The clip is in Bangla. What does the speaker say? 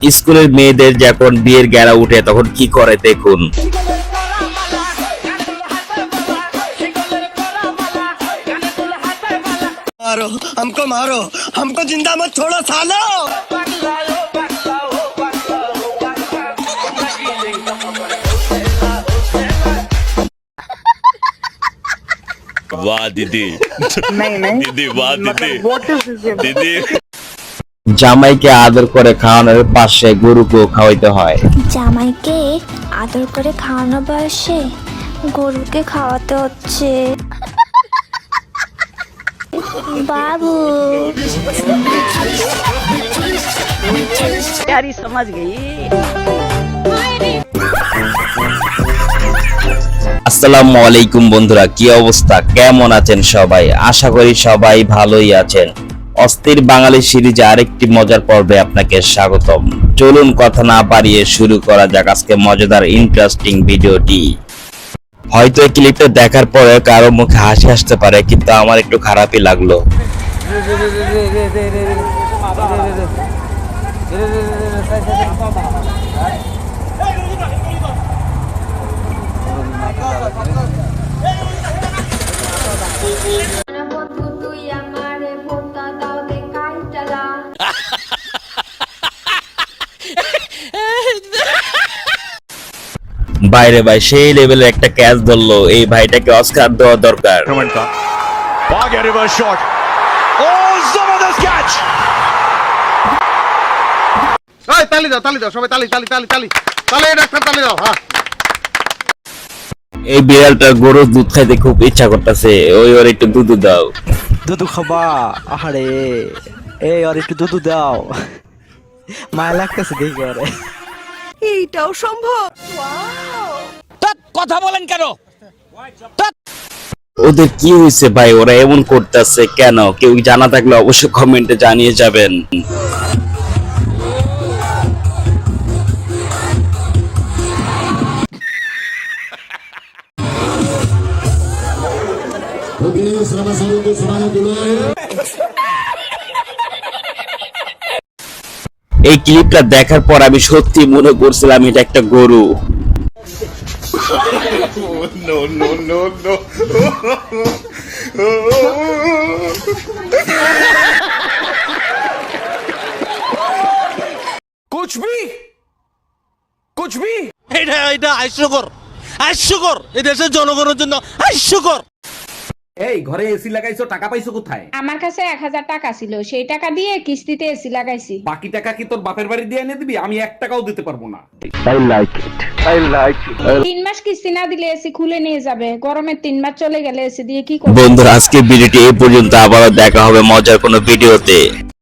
স্কুলের মেয়েদের যখন বিয়ের গেরা উঠে তখন কি করে দেখুন मारो हमको मारो हमको जिंदा मत छोड़ो सालो वाह दीदी नहीं नहीं दीदी वाह दीदी मतलब what is this दीदी জামাইকে আদর করে খাওয়ানোর পাশে গরুকেও খাওয়াইতে হয় জামাইকে আদর করে খাওয়ানো বয়সে গরুকে খাওয়াতে হচ্ছে বাবু प्यारी समझ गई আসসালামু আলাইকুম বন্ধুরা কি অবস্থা কেমন আছেন সবাই আশা করি সবাই ভালোই আছেন অস্থির বাঙালি সিরিজে আরেকটি মজার পর্বে আপনাকে স্বাগতম। চলুন কথা না বাড়িয়ে শুরু করা যাক আজকে মজাদার ইন্টারেস্টিং ভিডিওটি। হয়তো এই ক্লিপটা দেখার পরে কারও মুখে হাসি আসতে পারে, কিন্তু আমার একটু খারাপই লাগল। বাইরে ভাই সেই লেভেলের একটা ক্যাচ ধরলো। এই ভাইটাকে অস্কার দেওয়া দরকার। তালি দাও তালি দাও সবাই তালি তালি তালি তালি। তালি ডাক্তার তালি দাও হ্যাঁ। এই বিড়ালটা গরুর দুধ খাইতে খুব ইচ্ছা করতেছে। ওই ওর একটু দুধ দাও। দুধু খাবা? আহারে এই আর একটু দুধু দাও। মায়া লাগতেছে দেখি আরে ওদের কি হয়েছে ভাই? ওরা এমন করতেছে কেন? কেউ জানা থাকলে অবশ্যই কমেন্টে জানিয়ে যাবেন। এই ক্লিপটা দেখার পর আমি সত্যি মনে করছিলাম এটা একটা গরু। कुछ भी कुछ भी এটা এটা হাস্যকর হাস্যকর এই দেশের জনগণের জন্য হাস্যকর এই ঘরে এসি লাগাইছো টাকা পাইছো কোথায়? আমার কাছে এক হাজার টাকা ছিল সেই টাকা দিয়ে কিস্তিতে এসি লাগাইছি। বাকি টাকা কি তোর বাপের বাড়ি দিয়ে এনে দিবি? আমি এক টাকাও দিতে পারব না। I like it I like it তিন মাস কিস্তি না দিলে এসি খুলে নিয়ে যাবে। গরমে তিন মাস চলে গেলে এসি দিয়ে কি করব? বন্ধুরা আজকে ভিডিওটি এই পর্যন্ত। আবার দেখা হবে মজার কোনো ভিডিওতে।